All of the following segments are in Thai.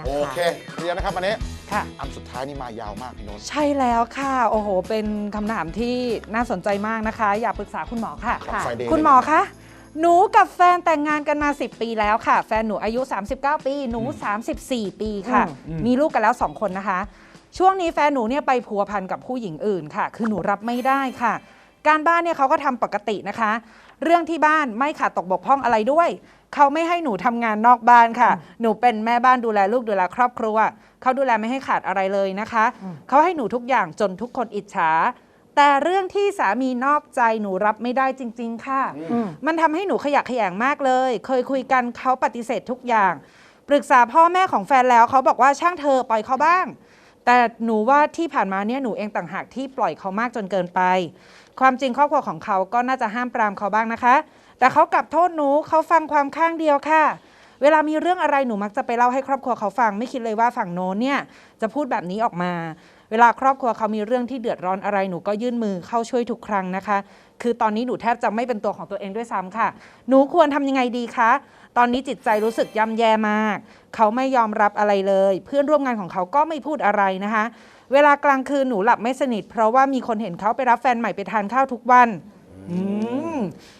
นะโอคะเคเคลียร์นะครับวันนี้ค่ะ อันสุดท้ายนี่มายาวมากพี่โนนท์ใช่แล้วค่ะ โอ้โห เป็นคำถามที่น่าสนใจมากนะคะ อยากปรึกษาคุณหมอค่ะครับค่ะ ไฟเดย์คุณหมอคะ หนูกับแฟนแต่งงานกันมา 10 ปีแล้วค่ะ แฟนหนูอายุ 39 ปี หนู 34 ปีค่ะมีลูกกันแล้ว 2 คนนะคะ ช่วงนี้แฟนหนูเนี่ยไปพัวพันกับผู้หญิงอื่นค่ะ คือหนูรับไม่ได้ค่ะ การบ้านเนี่ยเขาก็ทำปกตินะคะ เรื่องที่บ้านไม่ขาดตกบกพร่องอะไรด้วย เขาไม่ให้หนูทำงานนอกบ้านค่ะ หนูเป็นแม่บ้านดูแลลูกดูแลครอบครัว เขาดูแลไม่ให้ขาดอะไรเลยนะคะ เขาให้หนูทุกอย่างจนทุกคนอิจฉา แต่เรื่องที่สามีนอกใจหนูรับไม่ได้จริง ๆ ค่ะอืมมันทำให้หนูขยะแขยงมากเลย เคยคุยกันเขาปฏิเสธทุกอย่าง ปรึกษาพ่อแม่ของแฟนแล้วเขาบอกว่าช่างเธอปล่อยเขาบ้าง แต่หนูว่าที่ผ่านมาเนี่ยหนูเองต่างหากที่ปล่อยเขามากจนเกินไป ความจริงครอบครัวของเขาก็น่าจะห้ามปรามเขาบ้างนะคะ แต่เขากลับโทษหนูเขาฟังความข้างเดียวค่ะ เวลามีเรื่องอะไรหนูมักจะไปเล่าให้ครอบครัวเขาฟัง ไม่คิดเลยว่าฝั่งโน้นเนี่ยจะพูดแบบนี้ออกมา เวลาครอบครัวเขามีเรื่องที่เดือดร้อนอะไรหนูก็ยื่นมือเข้าช่วยทุกครั้งนะคะ คือตอนนี้หนูแทบจะไม่เป็นตัวของตัวเองด้วยซ้ำค่ะ หนูควรทำยังไงดีคะ ตอนนี้จิตใจรู้สึกย่ำแย่มาก เขาไม่ยอมรับอะไรเลย เพื่อนร่วมงานของเขาก็ไม่พูดอะไรนะคะ เวลากลางคืนหนูหลับไม่สนิท เพราะว่ามีคนเห็นเขาไปรับแฟนใหม่ไปทานข้าวทุกวันอืม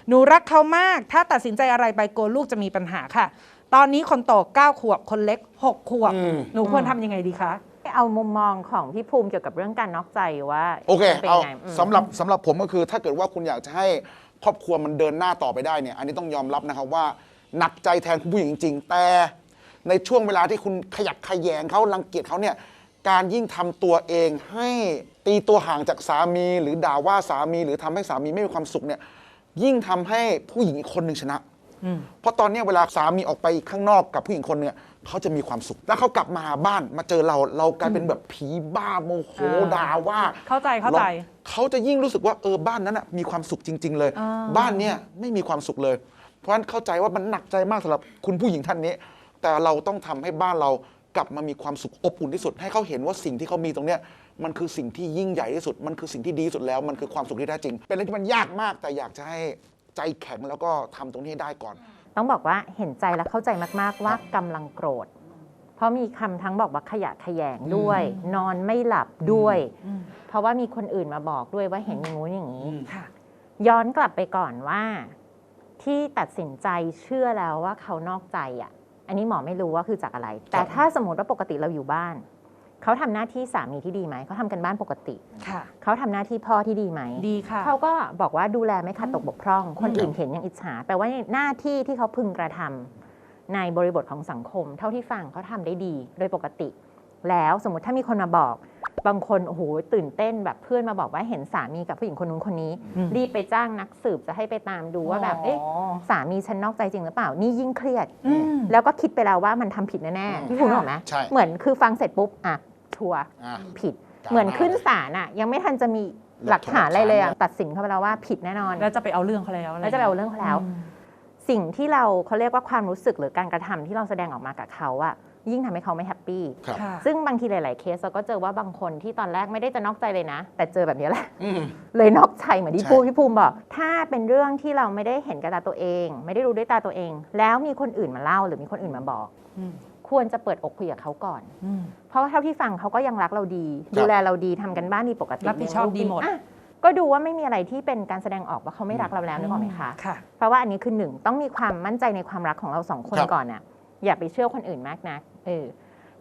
หนูรักเขามาก ถ้าตัดสินใจอะไรไปกลัวลูกจะมีปัญหาค่ะ ตอนนี้คนโต9ขวบ คนเล็ก 6 ขวบ อืม หนูควรทำยังไงดีคะ เอามุมมองของพี่ภูมิเกี่ยวกับเรื่องการนอกใจว่าโอเคเป็นเอาไงอืมสำหรับสำหรับผมก็คือถ้าเกิดว่าคุณอยากจะให้ครอบครัวมันเดินหน้าต่อไปได้เนี่ย อันนี้ต้องยอมรับนะครับว่าหนักใจแทนคุณผู้หญิงจริงๆแต่ในช่วงเวลาที่คุณขยักขยแยงเขารังเกียจเขาเนี่ย การยิ่งทำตัวเองให้ตีตัวห่างจากสามี หรือด่าว่าสามี หรือทำให้สามีไม่มีความสุขเนี่ยยิ่งทำให้ผู้หญิงอีกคนหนึ่งชนะเพราะตอนเนี้ยเวลาสามีออกไปข้างนอกกับผู้หญิงคนเนี่ยเขาจะมีความสุข แล้วเขากลับมาหาบ้านมาเจอเราเรากลายเป็นแบบผีบ้าโมโหอ่าด่าว่าเข้าใจเข้าใจเขาจะยิ่งรู้สึกว่าเออบ้านนั้นน่ะมีความสุขจริง ๆ เลยอ่าบ้านเนี้ยไม่มีความสุขเลย เพราะฉะนั้นเข้าใจว่ามันหนักใจมากสำหรับคุณผู้หญิงท่านนี้ แต่เราต้องทำให้บ้านเรา กลับมามีความสุขอบอุ่นที่สุด ให้เขาเห็นว่าสิ่งที่เขามีตรงเนี้ยมันคือสิ่งที่ยิ่งใหญ่ที่สุด มันคือสิ่งที่ดีที่สุดแล้ว มันคือความสุขที่แท้จริง เป็นอะไรที่มันยากมาก แต่อยากจะให้ใจแข็งแล้วก็ทำตรงนี้ให้ได้ก่อน ต้องบอกว่าเห็นใจและเข้าใจมากๆว่ากำลังโกรธ เพราะมีคำทั้งบอกว่าขยะแขยงด้วย นอนไม่หลับด้วย อืม เพราะว่ามีคนอื่นมาบอกด้วยว่าเห็นอย่างงู้นอย่างนี้ ค่ะ ย้อนกลับไปก่อนว่า ที่ตัดสินใจเชื่อแล้วว่าเขานอกใจอะ อันนี้หมอไม่รู้ว่าคือจากอะไร แต่ถ้าสมมติว่าปกติเราอยู่บ้าน เขาทำหน้าที่สามีที่ดีไหม เขาทำกันบ้านปกติค่ะเขาทำหน้าที่พ่อที่ดีไหมดีค่ะเขาก็บอกว่าดูแลไม่ขาดตกบกพร่อง คนอื่นเห็นยังอิจฉาแปลว่าหน้าที่ที่เขาพึงกระทำในบริบทของสังคม เท่าที่ฟังเขาทำได้ดีโดยปกติ แล้วสมมติถ้ามีคนมาบอก บางคนโอ้โหตื่นเต้นแบบเพื่อนมาบอกว่าเห็นสามีกับผู้หญิงคนนู้นคนนี้ อืม รีบไปจ้างนักสืบจะให้ไปตามดูว่าแบบเอ๊ะสามีฉันนอกใจจริงหรือเปล่านี่ยิ่งเครียด อืม แล้วก็คิดไปแล้วว่ามันทำผิดแน่อืมๆพี่ภูมิบอกไหมใช่ เหมือนคือฟังเสร็จปุ๊บอะชัวร์อะ ผิดกล้าเหมือนมากขึ้นศาลอะยังไม่ทันจะมีหลักฐานอะไรเลยอะตัดสินเขาไปแล้วว่าผิดแน่นอน แล้วจะไปเอาเรื่องเขาแล้วแล้วจะไปเอาเรื่องเขาแล้ว อืม สิ่งที่เราเขาเรียกว่าความรู้สึกหรือการกระทำที่เราแสดงออกมากับเขาอะ ยิ่งทำให้เขาไม่แฮปปี้ครับค่ะซึ่งบางทีหลาย ๆ เคสเราก็เจอว่าบางคนที่ตอนแรกไม่ได้จะนอกใจเลยนะ แต่เจอแบบนี้แหละอืมเลยนอกใจเหมือนที่ใช่พูดพี่ภูมิบอก ถ้าเป็นเรื่องที่เราไม่ได้เห็นกับตาตัวเอง ไม่ได้รู้ด้วยตาตัวเอง แล้วมีคนอื่นมาเล่าหรือมีคนอื่นมาบอกอืมควรจะเปิดอกคุยกับเขาก่อนอืมเพราะว่าเท่าที่ฟังเขาก็ยังรักเราดีครับดูแลเราดีทำกันบ้านดีปกติรับผิดชอบเลี้ยงลูกดีหมดอะก็ดูว่าไม่มีอะไรที่เป็นการแสดงออกว่าเขาไม่รักเราแล้วนึกออกไหมคะค่ะเพราะว่าอันนี้คือหนึ่งต้องมีความมั่นใจในความรักของเราสองคนครับก่อนน่ะอย่าไปเชื่อคนอื่นมากนัก เออ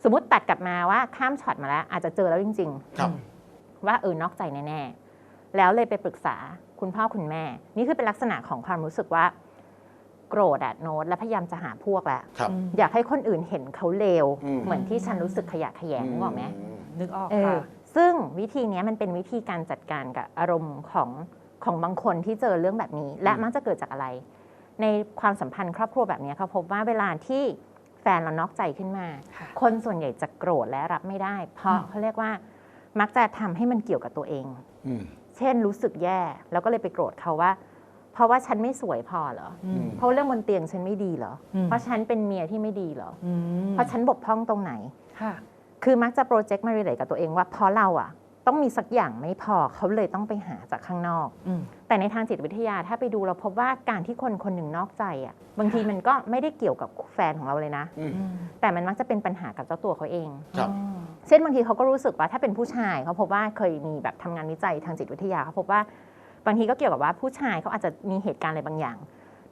สมมติตัดกลับมาว่าข้ามช็อตมาแล้ว อาจจะเจอแล้วจริง ครับๆ ว่าเออนอกใจแน่ๆ แล้วเลยไปปรึกษาคุณพ่อคุณแม่ นี่คือเป็นลักษณะของความรู้สึกว่า โกรธอะโน้ตและพยายามจะหาพวกแหละครับ อยากให้คนอื่นเห็นเขาเลวอืม เหมือนที่ฉันรู้สึกขยะแขยงนึกออกไหม นึกออกเออค่ะซึ่งวิธีเนี้ยมันเป็นวิธีการจัดการกับอารมณ์ของของบางคนที่เจอเรื่องแบบนี้ และมักจะเกิดจากอะไร ในความสัมพันธ์ครอบครัวแบบเนี้ยเขาพบว่าเวลาที่ แฟนเรานอกใจขึ้นมาค่ะคนส่วนใหญ่จะโกรธและรับไม่ได้ เพราะอืมเขาเรียกว่ามักจะทำให้มันเกี่ยวกับตัวเองอืมเช่นรู้สึกแย่แล้วก็เลยไปโกรธเขาว่า เพราะว่าฉันไม่สวยพอเหรออืมเพราะเรื่องบนเตียงฉันไม่ดีเหรออืมเพราะฉันเป็นเมียที่ไม่ดีเหรออืมเพราะฉันบกพร่องตรงไหนค่ะคือมักจะโปรเจกต์มาเรเลกับตัวเองว่าเพราะเราอะ ต้องมีสักอย่างไม่พอเขาเลยต้องไปหาจากข้างนอกอืมแต่ในทางจิตวิทยาถ้าไปดูเราพบว่าการที่คนคนหนึ่งนอกใจอะบางทีมันก็ไม่ได้เกี่ยวกับแฟนของเราเลยนะอืมอืมแต่มันมักจะเป็นปัญหากับเจ้าตัวเขาเองครับอ๋อเช่นบางทีเขาก็รู้สึกว่าถ้าเป็นผู้ชายเขาพบว่าเคยมีแบบทำงานวิจัยทางจิตวิทยาเขาพบว่าบางทีก็เกี่ยวกับว่าผู้ชายเขาอาจจะมีเหตุการณ์อะไรบางอย่าง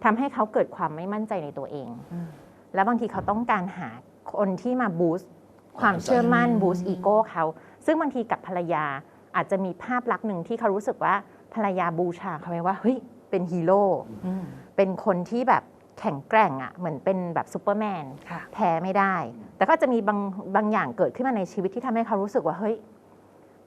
ทำให้เขาเกิดความไม่มั่นใจในตัวเองอืมแล้วบางทีเขาต้องการหาคนที่มาบูสต์ ความเชื่อมั่นอืมบูสต์อีโก้เขาซึ่งบางทีกับภรรยาอาจจะมีภาพลักษณ์หนึ่งที่เขารู้สึกว่าภรรยาบูชาเขาไว้ว่าเฮ้ยเป็นฮีโร่อืมเป็นคนที่แบบแข็งแกร่งอะ่ะเหมือนเป็นแบบซูเปอร์แมนค่ะแพ้ไม่ได้ แต่ก็จะมีบางบางอย่างเกิดขึ้นมาในชีวิตที่ทำให้เขารู้สึกว่าเฮ้ย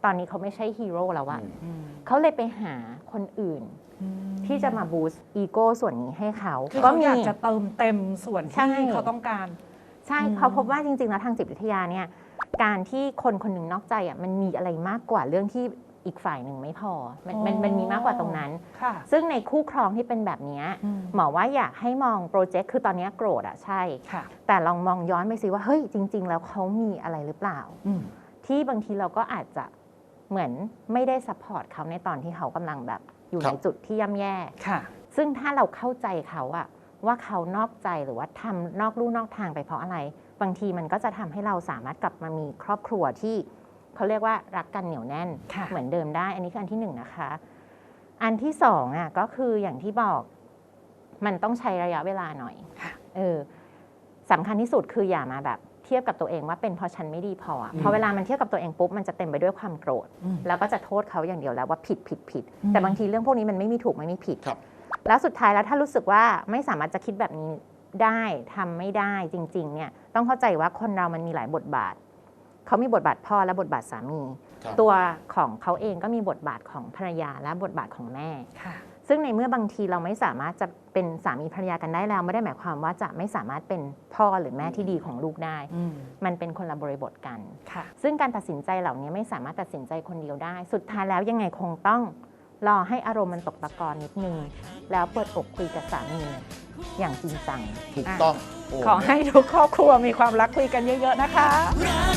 ตอนนี้เขาไม่ใช่ฮีโร่แล้วอะอืมอืมเขาเลยไปหาคนอื่นอืมที่จะมาบูสต์อีโก้ส่วนนี้ให้เขาคือก็เขามีอยากจะเติมเต็มส่วนใช่ที่เขาต้องการ ใช่อืมเขาพบว่าจริงๆแล้วทางจิตวิทยาเนี่ยการที่คนคนหนึ่งนอกใจอะมันมีอะไรมากกว่าเรื่องที่อีกฝ่ายหนึ่งไม่พอมันมันมันมีมากกว่าตรงนั้นค่ะซึ่งในคู่ครองที่เป็นแบบเนี้ยอืมหมอว่าอยากให้มองโปรเจกต์คือตอนเนี้ยโกรธอะใช่ค่ะแต่ลองมองย้อนไปสิว่าเฮ้ยจริง ๆ แล้วเขามีอะไรหรือเปล่าอืมที่บางทีเราก็อาจจะเหมือนไม่ได้ซัพพอร์ตเขาในตอนที่เขากำลังแบบอยู่ครัในบจุดที่ย่ำแย่ค่ะซึ่งถ้าเราเข้าใจเขาอะ ว่าเขานอกใจหรือว่าทำนอกลู่นอกทางไปเพราะอะไร บางทีมันก็จะทำให้เราสามารถกลับมามีครอบครัวที่เขาเรียกว่ารักกันเหนียวแน่นค่ะเหมือนเดิมได้ อันนี้คืออันที่หนึ่งนะคะ อันที่สองอะก็คืออย่างที่บอกมันต้องใช้ระยะเวลาหน่อยค่ะเออสำคัญที่สุดคืออย่ามาแบบเทียบกับตัวเองว่าเป็นเพราะฉันไม่ดีพออะพอเวลามันเทียบกับตัวเองปุ๊บมันจะเต็มไปด้วยความโกรธอืมแล้วก็จะโทษเขาอย่างเดียวแล้วว่าผิดผิดผิดอืมแต่บางทีเรื่องพวกนี้มันไม่มีถูกไม่มีผิดครับ แล้วสุดท้ายแล้วถ้ารู้สึกว่าไม่สามารถจะคิดแบบนี้ได้ทำไม่ได้จริงๆเนี่ยต้องเข้าใจว่าคนเรามันมีหลายบทบาท เขามีบทบาทพ่อและบทบาทสามีครับตัวของเขาเองก็มีบทบาทของภรรยาและบทบาทของแม่ค่ะซึ่งในเมื่อบางทีเราไม่สามารถจะเป็นสามีภรรยากันได้แล้ว ไม่ได้หมายความว่าจะไม่สามารถเป็นพ่อหรือแม่ที่ดีของลูกได้อืมมันเป็นคนละบริบทกันค่ะซึ่งการตัดสินใจเหล่านี้ไม่สามารถตัดสินใจคนเดียวได้ สุดท้ายแล้วยังไงคงต้อง รอให้อารมณ์มันตกตะกอนนิดนึง แล้วเปิดอกคุยกับสามีอย่างจริงจังถูกต้องโขอให้ทุกครอบครัวมีความรักคุยกันเยอะ ๆ นะคะรั